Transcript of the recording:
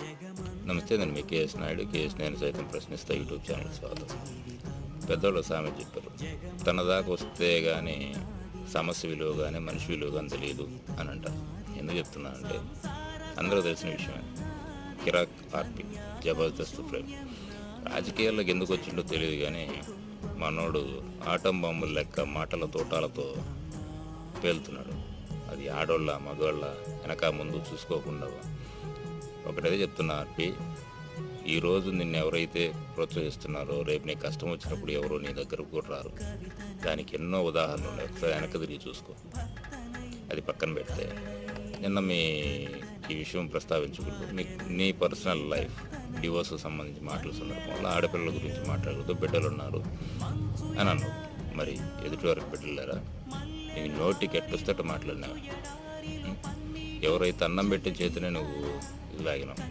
నమస్తే నేను మీ KS Naidu. KS నేను సైతం ప్రశ్నిస్తా యూట్యూబ్ ఛానల్ స్వాగతం. పెద్దోళ్ళు సామె చెప్పారు. తన దాకా వస్తే కానీ సమస్య విలువ కానీ మనిషి విలువ కానీ తెలియదు అని అంటారు. ఎందుకు చెప్తున్నానంటే అందరూ తెలిసిన విషయమే. కిరాక్ ఆర్పి జబర్దస్త్ ప్రేమ్. రాజకీయాల్లోకి ఎందుకు వచ్చిండో తెలియదు కానీ మనోడు ఆటం బాంబుల లెక్క మాటల తోటాలతో పేలుతున్నాడు. అది ఆడోళ్ళ మగవాళ్ళ వెనక ముందు చూసుకోకుండా ఒకటైతే చెప్తున్నా ఆర్పి ఈరోజు నిన్ను ఎవరైతే ప్రోత్సహిస్తున్నారో రేపు నీకు కష్టం వచ్చినప్పుడు ఎవరో నీ దగ్గరకు కూడా రారు. దానికి ఎన్నో ఉదాహరణలు ఉన్నాయి. ఒకసారి వెనక తిరిగి చూసుకో. అది పక్కన పెడితే నిన్న మీ ఈ విషయం ప్రస్తావించుకుంటూ మీ నీ పర్సనల్ లైఫ్ డివోర్స్కి సంబంధించి మాటల సందర్భంలో ఆడపిల్లల గురించి మాట్లాడుతూ బిడ్డలు ఉన్నారు అని అన్నావు. మరి ఎదుటి వరకు బిడ్డలేరా నీకు నోటికి ఎట్టొస్తే మాట్లాడినా ఎవరైతే అన్నం పెట్టిన చేతినే నువ్వు ఇది లాగినావు